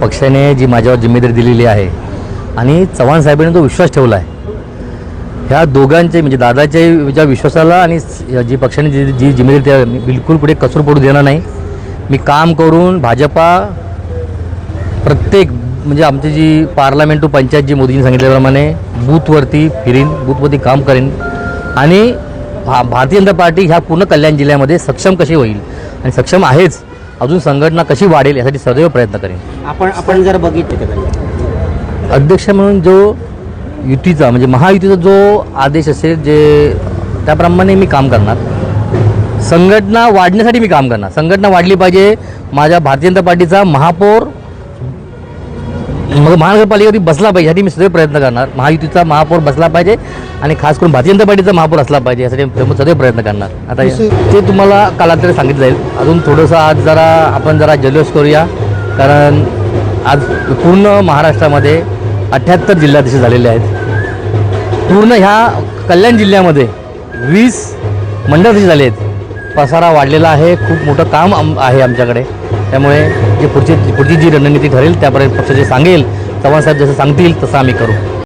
पक्षाने जी माझ्यावर जिम्मेदारी दिलेली आहे आणि चव्हाण साहेबांनी तो विश्वास ठेवला आहे. ह्या दोघांचे म्हणजे दादाच्या ज्या विश्वासाला आणि जी पक्षाने जी जी जिम्मेदारी त्या बिलकुल पुढे कसूर पडू देणार नाही. मी काम करून भाजपा प्रत्येक म्हणजे आमची जी पार्लमेंट टू पंचायत जी मोदींनी सांगितल्याप्रमाणे बूथवरती फिरीन बूथवरती काम करेन. आणि भा भारतीय जनता पार्टी ह्या पूर्ण कल्याण जिल्ह्यामध्ये सक्षम कशी होईल? आणि सक्षम आहेच. अजून संघटना कशी वाढेल यासाठी सदैव प्रयत्न करेन. आपण आपण जर बघितलं तर अध्यक्ष म्हणून जो युतीचा म्हणजे महायुतीचा जो आदेश असेल जे त्याप्रमाणे मी काम करणार. संघटना वाढण्यासाठी मी काम करणार. संघटना वाढली पाहिजे. माझ्या भारतीय जनता पार्टीचा महापौर मग महानगरपालिकेवरती बसला पाहिजे यासाठी मी सदैव प्रयत्न करणार. महायुतीचा महापौर बसला पाहिजे आणि खास करून भारतीय जनता पार्टीचा महापौर असला पाहिजे यासाठी मी सदैव प्रयत्न करणार. आता ते तुम्हाला कालांतराने सांगितलं जाईल. अजून थोडंसं आज जरा आपण जरा जल्लोष करूया कारण आज पूर्ण महाराष्ट्रामध्ये अठ्ठ्याहत्तर जिल्हाधीश झालेले आहेत. पूर्ण ह्या कल्याण जिल्ह्यामध्ये वीस मंडळाधीश झाले आहेत. पसारा वाढलेला आहे खूप मोठं काम आहे आमच्याकडे. त्यामुळे जे पुढची पुढची जी रणनीती ठरेल त्यापर्यंत पक्ष जे सांगेल. चव्हाण साहेब जसं सांगतील तसं आम्ही करू.